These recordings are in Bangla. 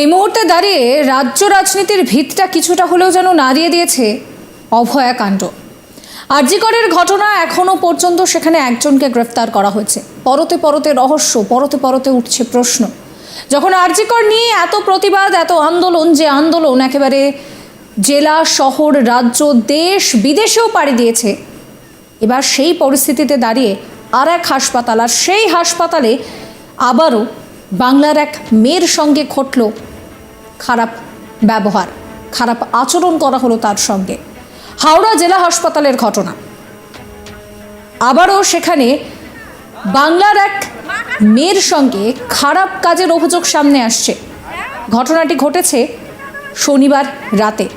এই মুহূর্তে দাঁড়িয়ে রাজ্য রাজনীতির ভিতটা কিছুটা হলেও যেন নাড়িয়ে দিয়েছে অভয়া কাণ্ড। আরজিকরের ঘটনা এখনও পর্যন্ত সেখানে একজনকে গ্রেফতার করা হয়েছে। পরতে পরতে রহস্য, পরতে পরতে উঠছে প্রশ্ন। যখন আরজিকর নিয়ে এত প্রতিবাদ, এত আন্দোলন, যে আন্দোলন একেবারে জেলা, শহর, রাজ্য, দেশ, বিদেশেও পাড়ি দিয়েছে। এবার সেই পরিস্থিতিতে দাঁড়িয়ে আর এক হাসপাতাল, আর সেই হাসপাতালে আবারও বাংলার এক মেয়ের সঙ্গে ঘটল খারাপ ব্যবহার, খারাপ আচরণ করা হলো তার সঙ্গে। হাওড়া জেলা হাসপাতালের ঘটনা। আবারও সেখানে বাংলার এক মেয়ের সঙ্গে খারাপ কাজের অভিযোগ সামনে আসছে। ঘটনাটি ঘটেছে শনিবার রাতে।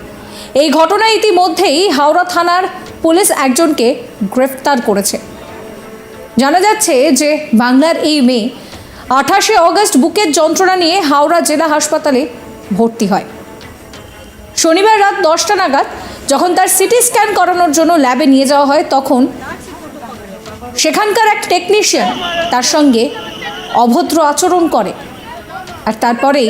এই ঘটনায় ইতিমধ্যেই হাওড়া থানার পুলিশ একজনকে গ্রেফতার করেছে। জানা যাচ্ছে যে বাংলার এই মেয়ে আঠাশে অগস্ট বুকের যন্ত্রণা নিয়ে হাওড়া জেলা হাসপাতালে ভর্তি হয়। শনিবার রাত দশটা নাগাদ যখন তার সিটি স্ক্যান করানোর জন্য ল্যাবে নিয়ে যাওয়া হয়, তখন সেখানকার এক টেকনিশিয়ান তার সঙ্গে অভদ্র আচরণ করে। আর তারপরেই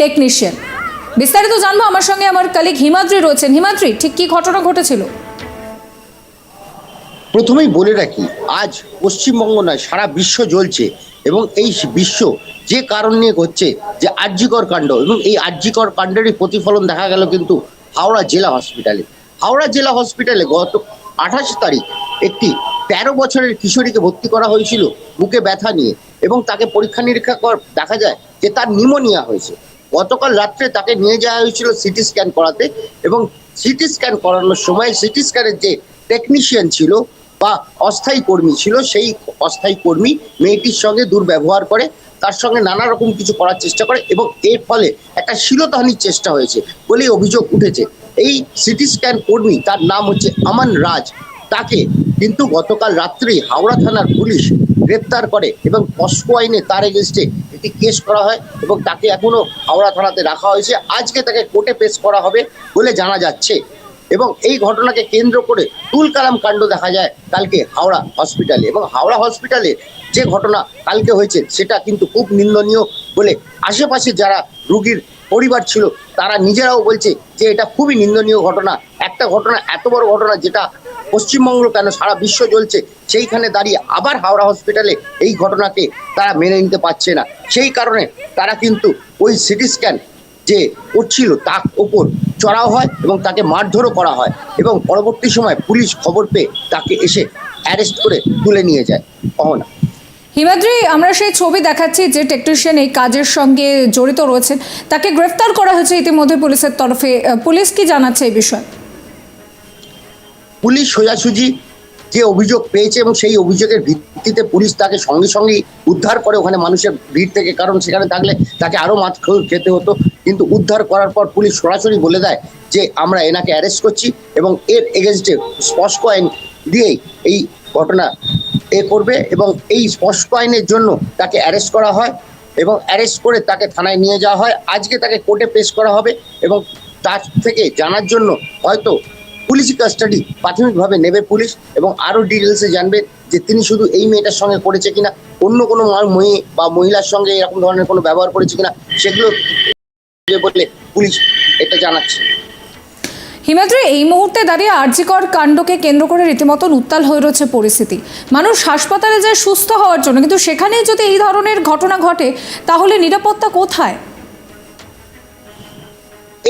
টেকনিশিয়ান বিস্তারিত জানব আমার সঙ্গে আমার কালিক হিমাদ্রি রয়েছেন। হিমাদ্রি, ঠিক কি ঘটনা ঘটেছিল? প্রথমেই বলে রাখি, আজ পশ্চিমবঙ্গ নয়, সারা বিশ্ব জ্বলছে এবং এই বিশ্ব যে কারণ নিয়ে হচ্ছে যে আর্যিকর কাণ্ড এবং এই আর্যিকর কাণ্ডেরই প্রতিফলন দেখা গেল কিন্তু হাওড়া জেলা হসপিটালে হাওড়া জেলা হসপিটালে গত আঠাশ তারিখ একটি তেরো বছরের কিশোরীকে ভর্তি করা হয়েছিল, বুকে ব্যথা নিয়ে এবং তাকে পরীক্ষা নিরীক্ষা কর দেখা যায় যে তার নিমোনিয়া হয়েছে। গতকাল রাত্রে তাকে নিয়ে যাওয়া হয়েছিল সিটি স্ক্যান করাতে এবং সিটি স্ক্যান করানোর সময় সিটি স্ক্যানের যে টেকনিশিয়ান ছিল বা অস্থায়ী কর্মী ছিল, সেই অস্থায়ী কর্মী মেয়েটির সঙ্গে দুর্ব্যবহার করে, তার সঙ্গে নানা রকম কিছু করার চেষ্টা করে এবং এর ফলে একটা শিলতাহানির চেষ্টা হয়েছে বলেই অভিযোগ উঠেছে। এই সিটি স্ক্যান কর্মী, তার নাম হচ্ছে আমান রাজ, তাকে কিন্তু গতকাল রাত্রি হাওড়া থানার পুলিশ গ্রেপ্তার করে এবং পস্কো আইনে তার এগেনস্টে একটি কেস করা হয় এবং তাকে এখনও হাওড়া থানাতে রাখা হয়েছে। আজকে তাকে কোর্টে পেশ করা হবে বলে জানা যাচ্ছে। এবং এই ঘটনাকে কেন্দ্র করে তুলকালাম কাণ্ড দেখা যায় কালকে হাওড়া হসপিটালে। এবং হাওড়া হসপিটালে যে ঘটনা কালকে হয়েছে সেটা কিন্তু খুব নিন্দনীয় বলে আশেপাশে যারা রুগীর পরিবার ছিল, তারা নিজেরাও বলছে যে এটা খুবই নিন্দনীয় ঘটনা। একটা ঘটনা, এত বড় ঘটনা যেটা পশ্চিমবঙ্গ কেন সারা বিশ্ব চলছে সেইখানে দাঁড়িয়ে আবার হাওড়া হসপিটালে এই ঘটনাকে তারা মেনে নিতে পারছে না। সেই কারণে তারা কিন্তু ওই সিটি স্ক্যান যে করছিল তার ওপর চড়াও হয় এবং তাকে মারধরও করা হয় এবং পরবর্তী সময় পুলিশ খবর পেয়ে তাকে এসে অ্যারেস্ট করে তুলে নিয়ে যায়। অহনা। হিমাদ্রি, আমরা সেই ছবি দেখাচ্ছি যে টেকনিশিয়ান এই কাজের সঙ্গে জড়িত রয়েছেন তাকে গ্রেফতার করা হয়েছে ইতিমধ্যে পুলিশের তরফে। পুলিশ কি জানাচ্ছে এই বিষয়ে? পুলিশ সোজাসুজি যে অভিযোগ পেয়েছে এবং সেই অভিযোগের ভিত্তিতে পুলিশ তাকে সঙ্গে সঙ্গে উদ্ধার করে ওখানে মানুষের ভিড় থেকে, কারণ সেখানে থাকলে তাকে আরও মাছ খেতে হতো। কিন্তু উদ্ধার করার পর পুলিশ সরাসরি বলে দেয় যে, আমরা এনাকে অ্যারেস্ট করছি এবং এর এগেনস্টে স্পষ্ট আইন দিয়েই এই ঘটনা এ করবে এবং এই স্পষ্ট আইনের জন্য তাকে অ্যারেস্ট করা হয় এবং অ্যারেস্ট করে তাকে থানায় নিয়ে যাওয়া হয়। আজকে তাকে কোর্টে পেশ করা হবে এবং তার থেকে জানার জন্য হয়তো পুলিশি কাস্টাডি প্রাথমিকভাবে নেবে পুলিশ এবং আরও ডিটেলসে জানবে যে তিনি শুধু এই মেয়েটার সঙ্গে করেছে কিনা অন্য কোনো মেয়ে বা মহিলার সঙ্গে এরকম ধরনের কোনো ব্যবহার করেছে কিনা সেগুলো বলে পুলিশ এটা জানাচ্ছে। হিমাদ্রি এই মুহূর্তে দাঁড়িয়ে আরজিকর কাণ্ডকে কেন্দ্র করে রীতিমতন উত্তাল হয়ে রয়েছে পরিস্থিতি। মানুষ হাসপাতালে যায় সুস্থ হওয়ার জন্য কিন্তু সেখানেই যদি এই ধরনের ঘটনা ঘটে তাহলে নিরাপত্তা কোথায়?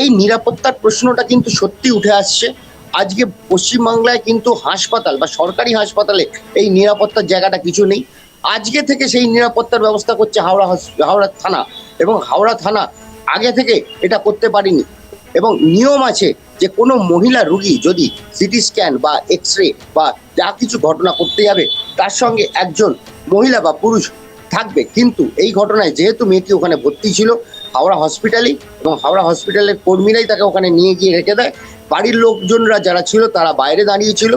এই নিরাপত্তার প্রশ্নটা কিন্তু সত্যি উঠে আসছে। আজকে পশ্চিমবাংলায় কিন্তু হাসপাতাল বা সরকারি হাসপাতালে এই নিরাপত্তার জায়গাটা কিছু নেই। আজকে থেকে সেই নিরাপত্তার ব্যবস্থা করছে হাওড়া হাওড়া থানা এবং হাওড়া থানা আগে থেকে এটা করতে পারিনি। এবং নিয়ম আছে যে কোনো মহিলা রুগী যদি সিটি স্ক্যান বা এক্স রে বা যা কিছু ঘটনা করতে যাবে, তার সঙ্গে একজন মহিলা বা পুরুষ থাকবে। কিন্তু এই ঘটনায় যেহেতু মেয়েটি ওখানে ভর্তি ছিল হাওড়া হসপিটালেই এবং হাওড়া হসপিটালের কর্মীরাই তাকে ওখানে নিয়ে গিয়ে রেখে দেয়। বাড়ির লোকজনরা যারা ছিল তারা বাইরে দাঁড়িয়েছিল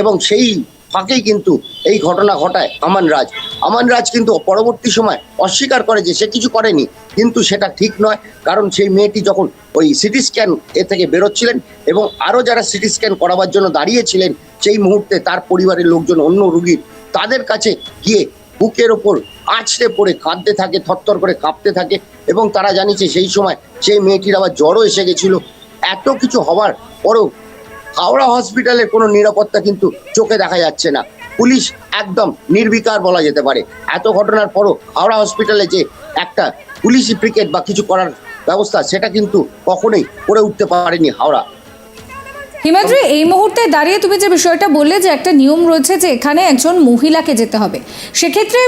এবং সেই ফাঁকেই কিন্তু এই ঘটনা ঘটায় আমান রাজ। আমান রাজ কিন্তু পরবর্তী সময় অস্বীকার করে যে সে কিছু করেনি, কিন্তু সেটা ঠিক নয়। কারণ সেই মেয়েটি যখন ওই সিটি স্ক্যান এ থেকে বেরোচ্ছিলেন এবং আরও যারা সিটি স্ক্যান করাবার জন্য দাঁড়িয়েছিলেন, সেই মুহূর্তে তার পরিবারের লোকজন, অন্য রুগীর তাদের কাছে গিয়ে বুকের ওপর আছড়ে পড়ে, কাঁদতে থাকে, থরথর করে কাঁপতে থাকে এবং তারা জানিয়েছে সেই সময় সেই মেয়েটির আবার জ্বরও এসে গেছিল। এত কিছু হওয়ার পরও হাওড়া হসপিটালের কোনো নিরাপত্তা কিন্তু চোখে দেখা যাচ্ছে না। পুলিশ একদম নির্বিকার বলা যেতে পারে। এত ঘটনার পরও হাওড়া হসপিটালে যে একটা পুলিশি ক্রিকেট বা কিছু করার ব্যবস্থা, সেটা কিন্তু কখনোই করে উঠতে পারেনি হাওড়া। হিমাদ্রি, এই মুহূর্তে দাঁড়িয়ে তুমি যে বিষয়টা বললে যে একটা নিয়ম রয়েছে যে এখানে একজন মহিলাকে যেতে হবে, সেক্ষেত্রে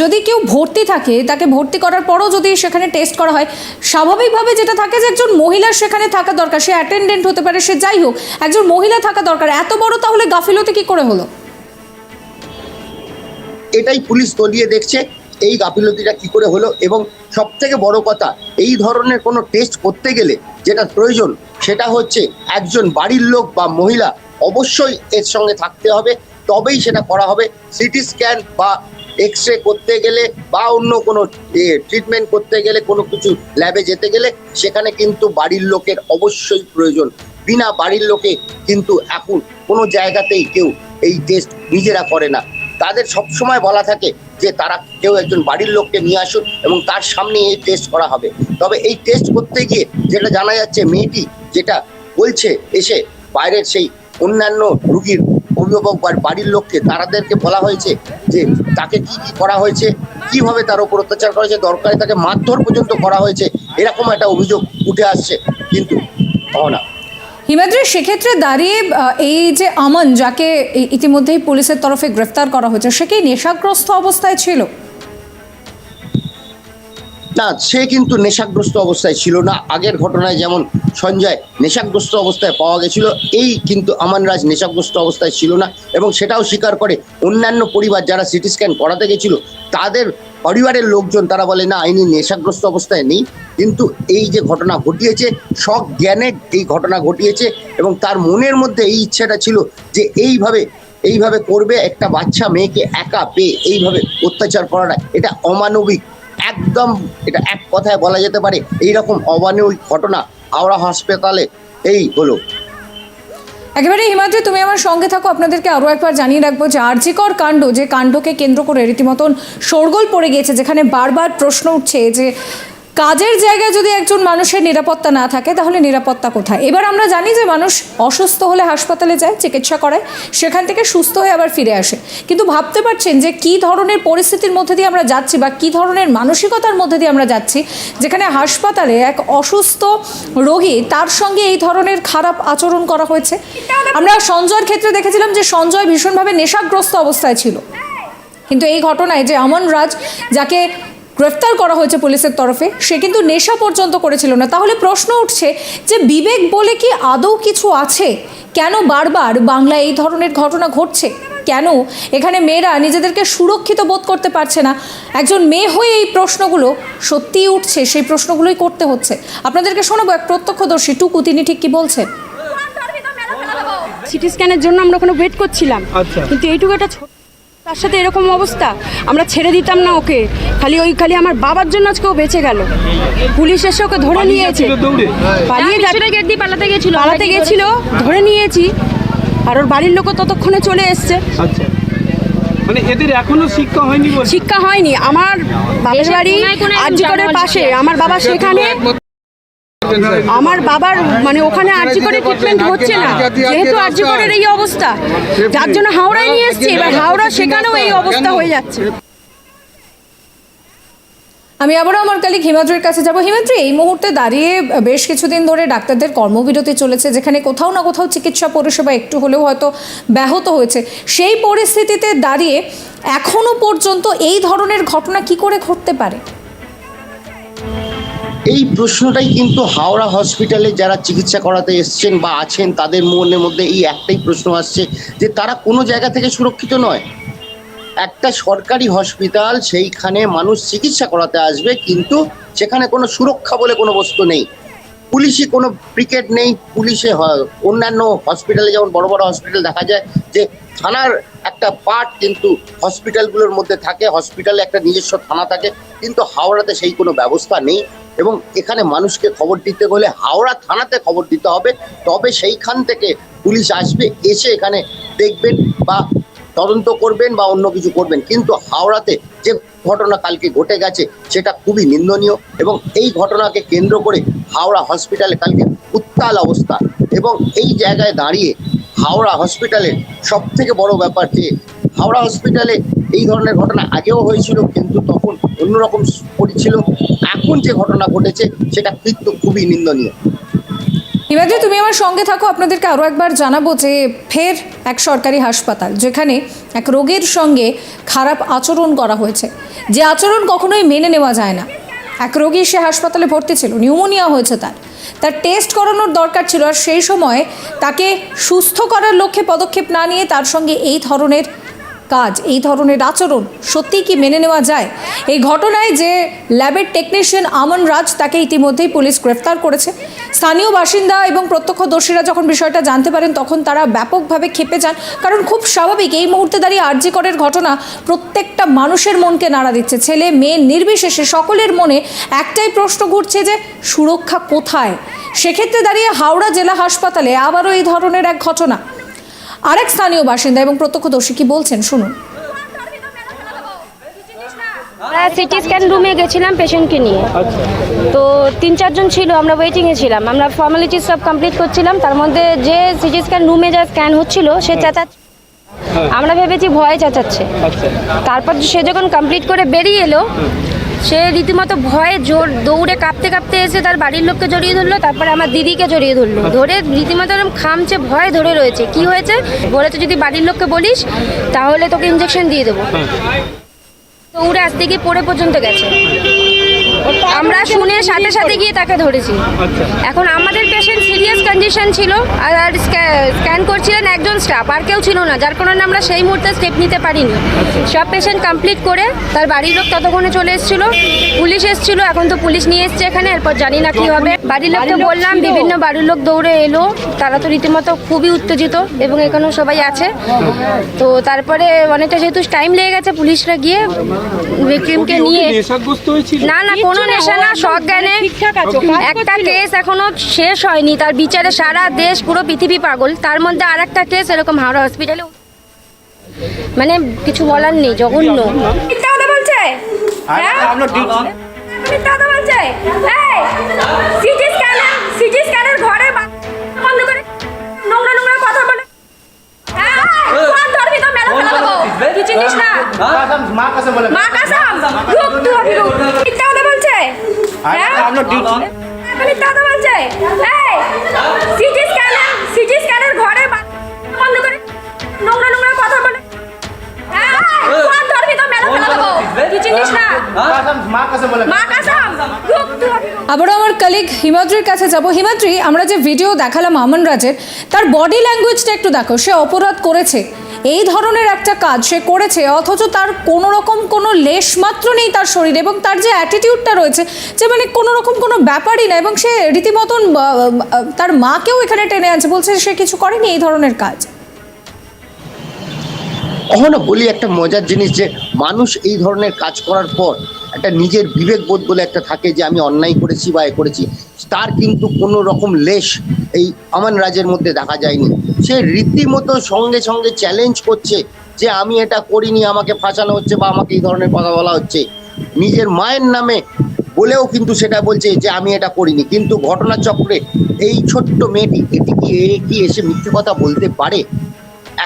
যদি কেউ ভর্তি থাকে, তাকে ভর্তি করার পরও যদি সেখানে টেস্ট করা হয়, স্বাভাবিকভাবে যেটা থাকে যে একজন মহিলার সেখানে থাকা দরকার, সে অ্যাটেন্ডেন্ট হতে পারে, সে যাই হোক, একজন মহিলা থাকা দরকার, এত বড় তাহলে গাফিলতি কি করে হলো? এটাই পুলিশ তলিয়ে দেখছে, এই গাফিলতিটা কি করে হলো, এবং সব থেকে বড় কথা, এই ধরনের কোনো টেস্ট করতে গেলে যেটা প্রয়োজন সেটা হচ্ছে একজন বাড়ির লোক বা মহিলা, অবশ্যই এর সঙ্গে থাকতে হবে। তবেই সেটা করা হবে। সিটি স্ক্যান বা এক্স রে করতে গেলে বা অন্য কোনো ট্রিটমেন্ট করতে গেলে, কোনো কিছু ল্যাবে যেতে গেলে, সেখানে কিন্তু বাড়ির লোকের অবশ্যই প্রয়োজন। বিনা বাড়ির লোকে কিন্তু এখন কোনো জায়গাতেই কেউ এই টেস্ট নিজেরা করে না। তাদের সবসময় বলা থাকে যে, তারা কেউ একজন বাড়ির লোককে নিয়ে আসুন এবং তার সামনে এই টেস্ট করা হবে। তবে এই টেস্ট করতে গিয়ে যেটা জানা যাচ্ছে, মেয়েটি যেটা বলছে এসে বাইরের সেই অন্যান্য রুগীর অভিভাবক বা বাড়ির লোককে, তারাদেরকে বলা হয়েছে যে তাকে কি কি করা হয়েছে, কীভাবে তার উপর অত্যাচার করা হয়েছে, দরকারে তাকে মারধর পর্যন্ত করা হয়েছে, এরকম একটা অভিযোগ উঠে আসছে কিন্তু না হিমাদ্রি, সেক্ষেত্রে দাঁড়িয়ে এই যে আমন যাকে ইতিমধ্যেই পুলিশের তরফে গ্রেফতার করা হয়েছে, সে কি নেশাগ্রস্ত অবস্থায় ছিল? না সে কিন্তু নেশাগ্রস্ত অবস্থায় ছিল না। আগের ঘটনায় যেমন সঞ্জয় নেশাগ্রস্ত অবস্থায় পাওয়া গেছিল, এই কিন্তু আমান রাজ নেশাগ্রস্ত অবস্থায় ছিল না এবং সেটাও স্বীকার করে অন্যান্য পরিবার যারা সিটি স্ক্যান করাতে গেছিল, তাদের পরিবারের লোকজন তারা বলে, না আইনি নেশাগ্রস্ত অবস্থায় নেই। কিন্তু এই যে ঘটনা ঘটিয়েছে সব জ্ঞানে এই ঘটনা ঘটিয়েছে এবং তার মনের মধ্যে এই ইচ্ছাটা ছিল যে এইভাবে এইভাবে করবে, একটা বাচ্চা মেয়েকে একা পেয়ে এইভাবে অত্যাচার করাটা, এটা অমানবিক একদম এটা এক কথায় বলা যেতে পারে এইরকম অমানবিক ঘটনা হাওড়া হাসপাতালে। এই হলো। একেবারে হিমাদ্রি, তুমি আমার সঙ্গে থাকো। আপনাদেরকে আরও একবার জানিয়ে রাখব যে আর্জিকর কাণ্ড, যে কাণ্ডকে কেন্দ্র করে রীতিমতন শোরগোল পড়ে গিয়েছে, যেখানে বারবার প্রশ্ন উঠছে যে কাজের জায়গায় যদি একজন মানুষের নিরাপত্তা না থাকে, তাহলে নিরাপত্তা কোথায়? এবার আমরা জানি যে মানুষ অসুস্থ হলে হাসপাতালে যায়, চিকিৎসা করায়, সেখান থেকে সুস্থ হয়ে আবার ফিরে আসে। কিন্তু ভাবতে পারছেন যে কি ধরনের পরিস্থিতির মধ্যে দিয়ে আমরা যাচ্ছি বা কি ধরনের মানসিকতার মধ্যে দিয়ে আমরা যাচ্ছি, যেখানে হাসপাতালে এক অসুস্থ রোগী তার সঙ্গে এই ধরনের খারাপ আচরণ করা হয়েছে? আমরা সঞ্জয়ের ক্ষেত্রে দেখেছিলাম যে সঞ্জয় ভীষণভাবে নেশাগ্রস্ত অবস্থায় ছিল। কিন্তু এই ঘটনায় যে আমন রাজ, যাকে গ্রেফতার করা হয়েছে পুলিশের তরফে। সে কিন্তু নেশা পর্যন্ত করেছিল না। তাহলে প্রশ্ন উঠছে যে বিবেক বলে কি আদৌ কিছু আছে? কেন বারবার বাংলায় এই ধরনের ঘটনা ঘটছে? কেন এখানে মেয়েরা নিজেদেরকে সুরক্ষিত বোধ করতে পারছে না? একজন মেয়ে হয়ে এই প্রশ্নগুলো সত্যিই উঠছে সেই প্রশ্নগুলোই করতে হচ্ছে। আপনাদেরকে শোনাবো এক প্রত্যক্ষদর্শী। টুকু তিনি ঠিক কি বলছেন? সিটি স্ক্যানের জন্য আমরা ওখানে ওয়েট করছিলাম। আচ্ছা। কিন্তু এইটুকু একটা ছোট তার সাথে এরকম অবস্থা। আমরা ছেড়ে দিতাম না ওকে। খালি ওই খালি আমার বাবার জন্য আজকে ও বেঁচে গেল। পুলিশ এসে ওকে ধরে নিয়েছে? পালিয়ে গেট দিয়ে পালাতে গেছিল। পালাতে গেছিল ধরে নিয়েছি। আর ওর বাড়ির লোকও ততক্ষণে চলে এসছে। আচ্ছা। মানে এদের এখনও শিক্ষা হয়নি শিক্ষা হয়নি। আমার বাবার বাড়ি আরজিকরের পাশে। আমার বাবা সেখানে আমার বাবার মানে ওখানে আরজিকরের ট্রিটমেন্ট হচ্ছে না যেহেতু আরজিকরের এই অবস্থা যার জন্য হাওড়ায় নিয়ে এসছে এবার হাওড়া সেখানেও এই অবস্থা হয়ে যাচ্ছে। আমি আবারও আমার কালিক হিমাদ্রির কাছে যাব। হিমাদ্রি এই মুহূর্তে দাঁড়িয়ে বেশ কিছুদিন ধরে ডাক্তারদের কর্মবিরতি চলেছে যেখানে কোথাও না কোথাও চিকিৎসা পরিষেবা একটু হলেও হয়তো ব্যাহত হয়েছে। সেই পরিস্থিতিতে দাঁড়িয়ে এখনও পর্যন্ত এই ধরনের ঘটনা কি করে ঘটতে পারে? এই প্রশ্নটাই কিন্তু হাওড়া হসপিটালে যারা চিকিৎসা করাতে এসছেন বা আছেন, তাদের মনের মধ্যে এই একটাই প্রশ্ন আসছে যে তারা কোনো জায়গা থেকে সুরক্ষিত নয়। একটা সরকারি হসপিটাল সেইখানে মানুষ চিকিৎসা করাতে আসবে কিন্তু সেখানে কোনো সুরক্ষা বলে কোনো বস্তু নেই। পুলিশে কোনো ক্রিকেট নেই, পুলিশে অন্যান্য হসপিটালে যেমন বড় বড় হসপিটাল দেখা যায় যে থানার একটা পার্ট কিন্তু হসপিটালগুলোর মধ্যে থাকে, হসপিটালে একটা নিজস্ব থানা থাকে, কিন্তু হাওড়াতে সেই কোনো ব্যবস্থা নেই। এবং এখানে মানুষকে খবর দিতে হলে হাওড়া থানাতে খবর দিতে হবে। তবে সেইখান থেকে পুলিশ আসবে, এসে এখানে দেখবেন বা তদন্ত করবেন বা অন্য কিছু করবেন। কিন্তু হাওড়াতে যে ঘটনা কালকে ঘটে গেছে, সেটা খুবই নিন্দনীয় এবং এই ঘটনাকে কেন্দ্র করে হাওড়া হসপিটালে কালকে উত্তাল অবস্থা এবং এই জায়গায় দাঁড়িয়ে হাওড়া হসপিটালের সব থেকে বড় ব্যাপার যে, হাওড়া হসপিটালে এই ধরনের ঘটনা আগেও হয়েছিল, কিন্তু তখন অন্যরকম পরিছিল এখন যে ঘটনা ঘটেছে, সেটা কিন্তু খুবই নিন্দনীয়। হিমাদ্রি তুমি আমার সঙ্গে থাকো, আপনাদেরকে আরও একবার জানাব যে ফের এক সরকারি হাসপাতাল, যেখানে এক রোগীর সঙ্গে খারাপ আচরণ করা হয়েছে। যে আচরণ কখনোই মেনে নেওয়া যায় না। এক রোগী সে হাসপাতালে ভর্তি ছিল, নিউমোনিয়া হয়েছে তার। তার টেস্ট করানোর দরকার ছিল, আর সেই সময় তাকে সুস্থ করার লক্ষ্যে পদক্ষেপ না নিয়ে তার সঙ্গে এই ধরনের কাজ। এই ধরনের আচরণ সত্যিই কি মেনে নেওয়া যায়? এই ঘটনায় যে ল্যাবের টেকনিশিয়ান আমন রাজ তাকে ইতিমধ্যেই পুলিশ গ্রেফতার করেছে। স্থানীয় বাসিন্দা এবং প্রত্যক্ষদর্শীরা যখন বিষয়টা জানতে পারেন, তখন তারা ব্যাপকভাবে ক্ষেপে যান। কারণ খুব স্বাভাবিক, এই মুহূর্তে দাঁড়িয়ে আরজি করের ঘটনা প্রত্যেকটা মানুষের মনকে নাড়া দিচ্ছে। ছেলে, মেয়ে, নির্বিশেষে সকলের মনে একটাই প্রশ্ন ঘুরছে যে, সুরক্ষা কোথায়? সেক্ষেত্রে দাঁড়িয়ে হাওড়া জেলা হাসপাতালে আবারও এই ধরনের এক ঘটনা। আরেক স্থানীয় বাসিন্দা এবং প্রত্যক্ষদর্শী কি বলছেন? শুনুন। আমরা সিটি স্ক্যান রুমে গেছিলাম পেশেন্টকে নিয়ে। আচ্ছা। তো তিন চারজন ছিল আমরা ওয়েটিংয়ে ছিলাম। আমরা ফর্মালিটিস সব কমপ্লিট করছিলাম। তার মধ্যে যে সিটি স্ক্যান রুমে যা স্ক্যান হচ্ছিল সে চেঁচাচ্ছে। আমরা ভেবেছি ভয়ে চেঁচাচ্ছে। আচ্ছা। তারপর সে যখন কমপ্লিট করে বেরিয়ে এলো সে রীতিমতো ভয়ে জোর দৌড়ে কাঁপতে কাঁপতে এসে তার বাড়ির লোককে জড়িয়ে ধরলো তারপরে আমার দিদিকে জড়িয়ে ধরলো। ধরে রীতিমতো এরকম খামছে ভয়ে ধরে রয়েছে। কি হয়েছে? বলেছে যদি বাড়ির লোককে বলিস তাহলে তোকে ইঞ্জেকশন দিয়ে দেবো। দৌড়ে আসতে গিয়ে পড়ে পর্যন্ত গেছে। আমরা শুনে সাথে সাথে গিয়ে তাকে ধরেছি। আচ্ছা। এখন আমাদের পেশেন্ট সিরিয়াস কন্ডিশন ছিল আর আর স্ক্যান করছিলেন একজন স্টাফ আর কেউ ছিল না যার কারণে আমরা সেই মুহূর্তে স্টেপ নিতে পারিনি। সব পেশেন্ট কমপ্লিট করে তার বাড়ির লোক ততক্ষণে চলে এসেছিল পুলিশ এসেছিল এখন তো পুলিশ নিয়ে এসছে এখানে এরপর জানি না কি হবে। বাড়ির লোককে বললাম বিভিন্ন বাড়ির লোক দৌড়ে এলো তারা তো রীতিমতো খুবই উত্তেজিত এবং এখানেও সবাই আছে। তো তারপরে অনেকটা যেহেতু টাইম লেগে গেছে পুলিশরা গিয়ে ভিক্টিমকে নিয়ে না না কোনো নেশা না সজ্ঞানে একটা কেস এখনও শেষ হয়নি তার বিচারে সারা দেশ পুরো পৃথিবী পাগল। তার মধ্যে আর একটা কেস এরকম হাওড়া হসপিটালে মানে কিছু বলার নেই জঘন্য। দাদা হ্যাঁ? বলছে? হিমাদ্রির কাছে যাব। হিমাদ্রি, আমরা যে ভিডিও দেখালাম আমন রাজের, তার বডি ল্যাঙ্গুয়েজটা একটু দেখো। সে অপরাধ করেছে। এই ধরনের একটা কাজ সে করেছে, অথচ তার কোনো রকম কোনো লেশ মাত্র নেই তার শরীরে এবং তার যে অ্যাটিটিউডটা রয়েছে যে মানে কোনো রকম কোনো ব্যাপারই না এবং সে রীতিমতন তার মাকেও এখানে টেনে আনছে, বলছে সে কিছু করেনি, এই ধরনের কাজ। কখনো বলি একটা মজার জিনিস যে, মানুষ এই ধরনের কাজ করার পর একটা নিজের বিবেক বোধ বলে একটা থাকে যে, আমি অন্যায় করেছি বা এ করেছি, তার কিন্তু কোনো রকম লেশ এই আমান রাজের মধ্যে দেখা যায়নি। সে রীতিমতো সঙ্গে সঙ্গে চ্যালেঞ্জ করছে যে, আমি এটা করিনি, আমাকে ফাঁসানো হচ্ছে বা আমাকে এই ধরনের কথা বলা হচ্ছে। নিজের মায়ের নামে বলেও কিন্তু সেটা বলছে যে, আমি এটা করিনি। কিন্তু ঘটনাচক্রে এই ছোট্ট মেয়েটি, এটি কি, এ কি এসে মিথ্যে কথা বলতে পারে?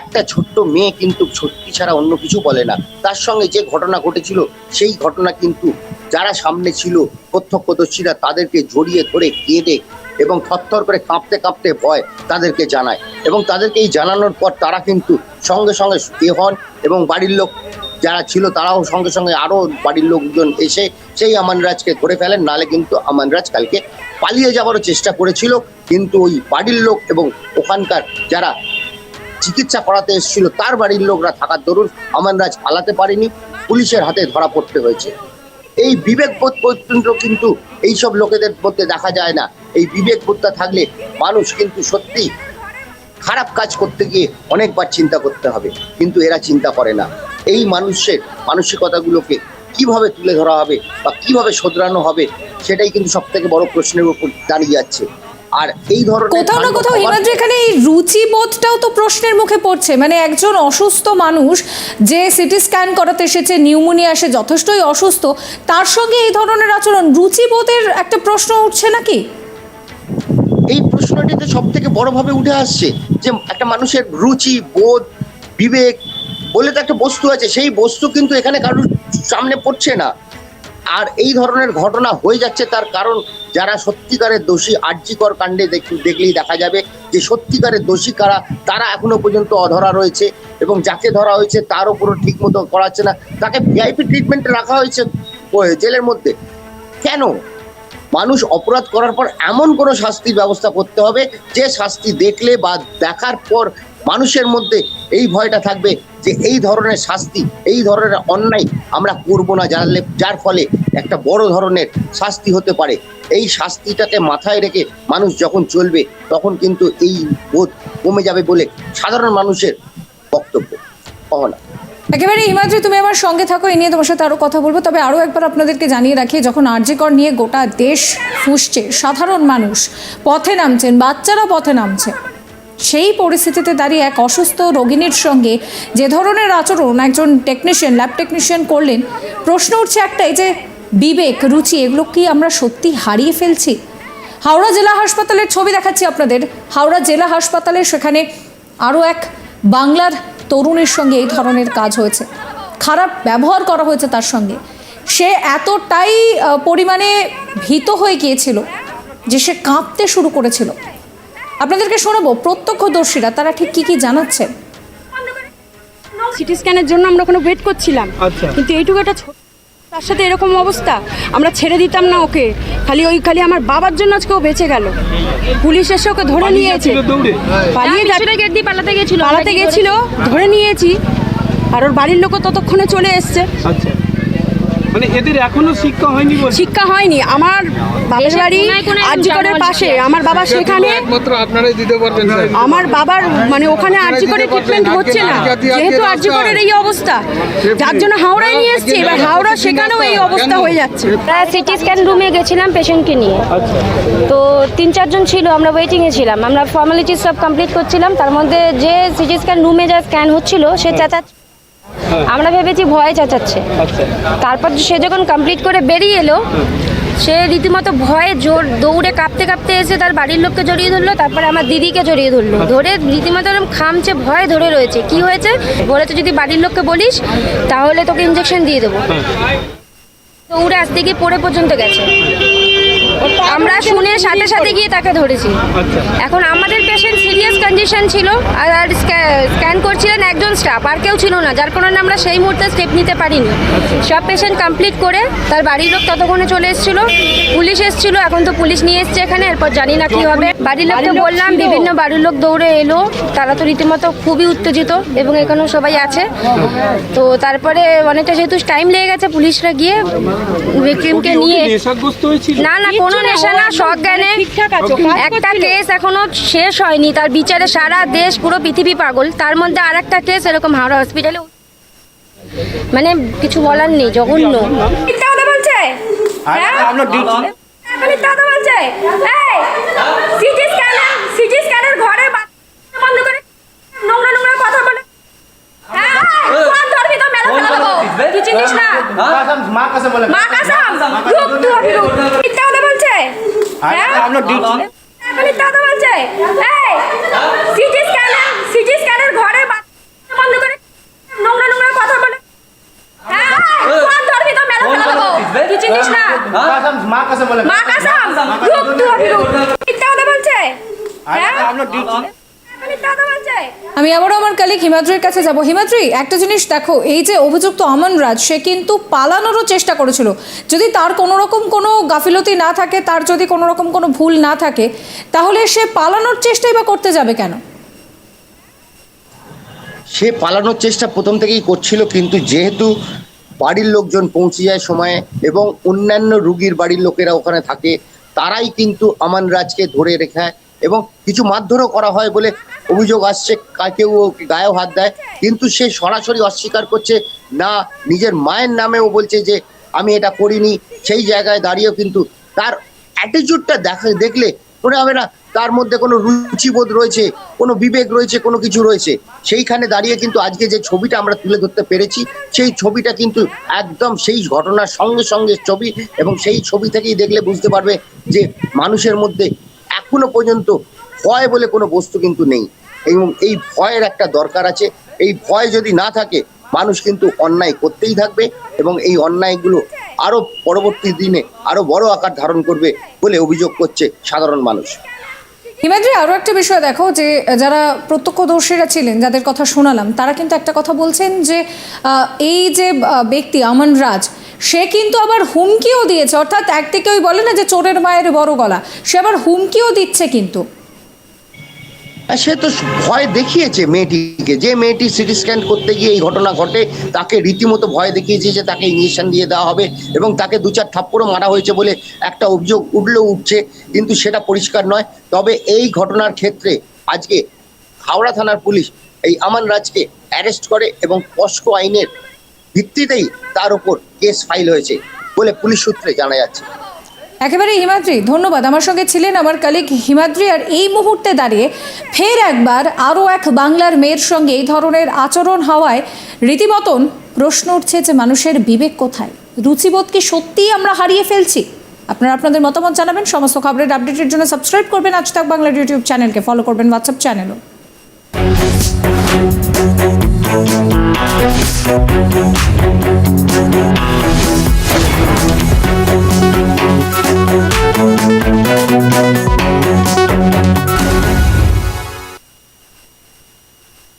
একটা ছোট্ট মেয়ে কিন্তু সত্যি ছাড়া অন্য কিছু বলে না। তার সঙ্গে যে ঘটনা ঘটেছিল, সেই ঘটনা কিন্তু যারা সামনে ছিল, প্রত্যক্ষদর্শীরা তাদেরকে জড়িয়ে ধরে কেঁদে এবং থরথর করে কাঁপতে কাঁপতে ভয় তাদেরকে জানায়। এবং তাদেরকে এই জানানোর পর তারা কিন্তু সঙ্গে সঙ্গে এ হন এবং বাড়ির লোক যারা ছিল, তারাও সঙ্গে সঙ্গে আরও বাড়ির লোকজন এসে সেই আমানরাজকে ধরে ফেলেন। নালে কিন্তু আমানরাজ কালকে পালিয়ে যাওয়ারও চেষ্টা করেছিল, কিন্তু ওই বাড়ির লোক এবং ওখানকার যারা চিকিৎসা করাতে এসেছিল, তার বাড়ির লোকরা থাকার দরুন আমানরাজ পালাতে পারেনি, পুলিশের হাতে ধরা পড়তে হয়েছে। এই বিবেকবোধ পর্যন্ত কিন্তু এইসব লোকেদের মধ্যে দেখা যায় না। এই বিবেকবোধটা থাকলে মানুষ কিন্তু সত্যি খারাপ কাজ করতে গিয়ে অনেকবার চিন্তা করতে হবে, কিন্তু এরা চিন্তা করে না। এই মানুষের মানসিকতাগুলোকে কীভাবে তুলে ধরা হবে বা কীভাবে শোধরানো হবে, সেটাই কিন্তু সব থেকে বড় প্রশ্নের উপর দাঁড়িয়ে যাচ্ছে আর এই ধরনের কোথাও না কোথাও হিমাদ্রি এখানে এই রুচিবোধটাও তো প্রশ্নের মুখে পড়ছে। মানে একজন অসুস্থ মানুষ যে সিটি স্ক্যান করাতে এসেছে নিউমোনিয়া যথেষ্টই অসুস্থ তার সঙ্গে এই ধরনের আচরণ রুচিবোধের একটা প্রশ্ন উঠছে নাকি? এই প্রশ্নটিতে সব থেকে বড়ভাবে উঠে আসছে যে একটা মানুষের রুচি বোধ বিবেক বলে তো একটা বস্তু আছে। সেই বস্তু কিন্তু এখানে কারোর সামনে পড়ছে না। আর এই ধরনের ঘটনা হয়ে যাচ্ছে তার কারণ যারা সত্যিকারের দোষী আর্যিকর কাণ্ডে দেখ- দেখলেই দেখা যাবে যে সত্যিকারের দোষী কারা, তারা এখনও পর্যন্ত অধরা রয়েছে এবং যাকে ধরা হয়েছে তার উপরও ঠিক মতো করাচ্ছে না। তাকে ভিআইপি ট্রিটমেন্টে রাখা হয়েছে জেলের মধ্যে। কেন? মানুষ অপরাধ করার পর এমন কোনো শাস্তির ব্যবস্থা করতে হবে যে শাস্তি দেখলে বা দেখার পর মানুষের মধ্যে এই ভয়টা থাকবে যে এই ধরনের শাস্তি, এই ধরনের অন্যায় আমরা করব না জানলে, যার ফলে একটা বড় ধরনের শাস্তি হতে পারে। এই শাস্তিটাকে মাথায় রেখে মানুষ যখন চলবে, তখন কিন্তু এই বোধ কমে যাবে বলে সাধারণ মানুষের বক্তব্য। কহনা একেবারে হিমাদ্রি, তুমি আমার সঙ্গে থাকো এই নিয়ে তোমার সাথে আরও কথা বলব। তবে আরও একবার আপনাদেরকে জানিয়ে রাখি, যখন আরজিকর নিয়ে গোটা দেশ ফুসছে, সাধারণ মানুষ পথে নামছেন, বাচ্চারা পথে নামছে সেই পরিস্থিতিতে দাঁড়িয়ে এক অসুস্থ রোগিনীর সঙ্গে যে ধরনের আচরণ একজন টেকনিশিয়ান ল্যাব টেকনিশিয়ান করলেন, প্রশ্ন উঠছে একটাই যে, বিবেক, রুচি, এগুলো কি আমরা সত্যি হারিয়ে ফেলছি? হাওড়া জেলা হাসপাতালের ছবি দেখাচ্ছি আপনাদের। হাওড়া জেলা হাসপাতালে সেখানে আরও এক বাংলার তরুণের সঙ্গে এই ধরনের কাজ হয়েছে। খারাপ ব্যবহার করা হয়েছে তার সঙ্গে। সে এতটাই পরিমাণে ভীত হয়ে গিয়েছিল যে সে কাঁপতে শুরু করেছিল। আপনাদেরকে শোনাবো প্রত্যক্ষদর্শীরা তারা ঠিক কি কি জানাচ্ছে? সিটি স্ক্যানের জন্য আমরা ওখানে ওয়েট করছিলাম। আচ্ছা। কিন্তু এইটুকু একটা তার সাথে এরকম অবস্থা। আমরা ছেড়ে দিতাম না ওকে। খালি ওই খালি আমার বাবার জন্য আজকে ও বেঁচে গেল। পুলিশ এসে ওকে ধরে নিয়েছে। পালিয়ে গেট দিয়ে পালাতে গেছিল। পালাতে গেছিল ধরে নিয়েছি। আর ওর বাড়ির লোকও ততক্ষণে চলে এসছে। আচ্ছা। মানে এদের এখনও শিক্ষা হয়নি শিক্ষা হয়নি। আমার বাবার বাড়ি আরজিকরের পাশে। আমার বাবা সেখানে একমাত্র আপনারাই দিতে পারবেন আমার বাবার মানে ওখানে আরজিকরের। ট্রিটমেন্ট হচ্ছে না। যেহেতু আরজিকরের এই অবস্থা যার জন্য হাওড়ায় নিয়ে এসছে। এবার হাওড়া সেখানেও এই অবস্থা হয়ে যাচ্ছে। আমরা সিটি স্ক্যান রুমে গেছিলাম পেশেন্টকে নিয়ে। আচ্ছা। তো তিন চারজন ছিল আমরা ওয়েটিংয়ে ছিলাম। আমরা ফর্মালিটিস সব কমপ্লিট করছিলাম। তার মধ্যে যে সিটি স্ক্যান রুমে যা স্ক্যান হচ্ছিল সে চেঁচা আমরা ভেবেছি ভয়ে চেঁচাচ্ছে। আচ্ছা। তারপর সে যখন কমপ্লিট করে বেরিয়ে এলো সে রীতিমতো ভয়ে জোর দৌড়ে কাঁপতে কাঁপতে এসে তার বাড়ির লোককে জড়িয়ে ধরলো তারপরে আমার দিদিকে জড়িয়ে ধরলো। ধরে রীতিমতো এরকম খামছে ভয়ে ধরে রয়েছে। কি হয়েছে? বলেছে যদি বাড়ির লোককে বলিস তাহলে তোকে ইঞ্জেকশন দিয়ে দেবো। দৌড়ে আসতে গিয়ে পড়ে পর্যন্ত গেছে। আমরা শুনে সাথে সাথে গিয়ে তাকে ধরেছি। আচ্ছা। এখন আমাদের পেশেন্ট সিরিয়াস কন্ডিশন ছিল আর স্ক্যান করছিলেন একজন স্টাফ আর কেউ ছিল না যার কারণে আমরা সেই মুহূর্তে স্টেপ নিতে পারিনি। সব পেশেন্ট কমপ্লিট করে তার বাড়ির লোক ততক্ষণে চলে এসেছিল পুলিশ এসেছিল এখন তো পুলিশ নিয়ে এসছে এখানে এরপর জানি না কি হবে। বাড়ির লোককে বললাম বিভিন্ন বাড়ির লোক দৌড়ে এলো তারা তো রীতিমতো খুবই উত্তেজিত এবং এখানেও সবাই আছে। তো তারপরে অনেকটা যেহেতু টাইম লেগে গেছে পুলিশরা গিয়ে ভিক্টিমকে ওকে নিয়ে না না কোনো নেশা না সজ্ঞানে একটা কেস এখনও শেষ হয়নি তার বিচারে সারা দেশ পুরো পৃথিবী পাগল। তার মধ্যে আর একটা কেস এরকম হাওড়া হসপিটালে মানে কিছু বলার নেই জঘন্য। বলছে? হ্যাঁ? কথা বলছে সিটি স্ক্যানার সিটি স্ক্যানার ঘরে বন্ধ করে নোংরা নোংরা কথা বলে হ্যাঁ ধরবি তো মেলা ফেলা দেবো তুই চিনিস না? মা কাসাম রুক তুই অভি রুক মিথ্যা কথা বলছে? হ্যাঁ? এখন মিথ্যা কথা বলছে। এই সিটি স্ক্যানার সিটি স্ক্যানার ঘরে বন্ধ করে নোংরা নোংরা কথা বলে। হ্যাঁ কোন ধরবি তো মেলা ফেলা দেবো তুই চিনিস না? মা কাসাম বলে তুই অভি রুক মিথ্যা হ্যাঁ এখনই দাদা বলছে আমি আবারও আমার কালিক হিমাদ্রির কাছে যাব। হিমাদ্রি, একটা জিনিস দেখো, এই যে অভিযুক্ত অমন রাজ, সে কিন্তু পালানোরও চেষ্টা করেছিল। যদি তার কোনো রকম কোনো গাফিলতি না থাকে, তার যদি কোনো রকম কোনো ভুল না থাকে, তাহলে সে পালানোর চেষ্টাই বা করতে যাবে কেন? সে পালানোর চেষ্টা প্রথম থেকেই করছিল, কিন্তু যেহেতু বাড়ির লোকজন পৌঁছে যায় সময়ে এবং অন্যান্য রুগীর বাড়ির লোকেরা ওখানে থাকে, তারাই কিন্তু আমান রাজকে ধরে রেখে, এবং কিছু মারধরও করা হয় বলে অভিযোগ আসছে কেউ গায়েও হাত দেয়, কিন্তু সে সরাসরি অস্বীকার করছে, না, নিজের মায়ের নামেও বলছে যে, আমি এটা করিনি, সেই জায়গায় দাঁড়িয়েও কিন্তু তার অ্যাটিটিউডটা দেখা, দেখলে মনে হবে না, তার মধ্যে কোনো রুচিবোধ রয়েছে, কোনো বিবেক রয়েছে, কোনো কিছু রয়েছে। সেইখানে দাঁড়িয়ে কিন্তু আজকে যে ছবিটা আমরা তুলে ধরতে পেরেছি, সেই ছবিটা কিন্তু একদম সেই ঘটনার সঙ্গে সঙ্গে ছবি এবং সেই ছবি থেকেই দেখলে বুঝতে পারবে যে মানুষের মধ্যে এখনও পর্যন্ত ভয় বলে কোনো বস্তু কিন্তু নেই। এবং এই ভয়ের একটা দরকার আছে। এই ভয় যদি না থাকে, মানুষ কিন্তু অন্যায় করতেই থাকবে এবং এই অন্যায়গুলো আরও পরবর্তী দিনে আরও বড় আকার ধারণ করবে বলে অভিযোগ করছে সাধারণ মানুষ। হিমাদ্রি আরও একটা বিষয় দেখো যে, যারা প্রত্যক্ষদর্শীরা ছিলেন, যাদের কথা শোনালাম, তারা কিন্তু একটা কথা বলছেন যে এই যে ব্যক্তি আমন রাজ, সে কিন্তু আবার হুমকিও দিয়েছে। অর্থাৎ একদিকে ওই বলে না যে, চোরের মায়ের বড় গলা, সে আবার হুমকিও দিচ্ছে কিন্তু। সে তো ভয় দেখিয়েছে মেয়েটিকে। যে মেয়েটি সিটি স্ক্যান করতে গিয়ে এই ঘটনা ঘটে, তাকে রীতিমতো ভয় দেখিয়েছে যে তাকে ইঞ্জেকশন দিয়ে দেওয়া হবে এবং তাকে দু চার থাপ্পড়ও মারা হয়েছে বলে একটা অভিযোগ উঠলেও উঠছে, কিন্তু সেটা পরিষ্কার নয়। তবে এই ঘটনার ক্ষেত্রে আজকে হাওড়া থানার পুলিশ এই আমান রাজকে অ্যারেস্ট করে এবং পস্কো আইনের ভিত্তিতেই তার উপর কেস ফাইল হয়েছে বলে পুলিশ সূত্রে জানা যাচ্ছে। একেবারে হিমাদ্রি, ধন্যবাদ। আমার সঙ্গে ছিলেন আমার কালিক হিমাদ্রি আর এই মুহূর্তে দাঁড়িয়ে ফের একবার আরও এক বাংলার মেয়ের সঙ্গে এই ধরনের আচরণ হওয়ায় রীতিমতন প্রশ্ন উঠছে যে মানুষের বিবেক কোথায়? রুচিবোধ কি সত্যিই আমরা হারিয়ে ফেলছি? আপনারা আপনাদের মতামত জানাবেন। সমস্ত খবরের আপডেটের জন্য সাবস্ক্রাইব করবেন আজ তাক বাংলার ইউটিউব চ্যানেলকে ফলো করবেন হোয়াটসঅ্যাপ চ্যানেলও Thank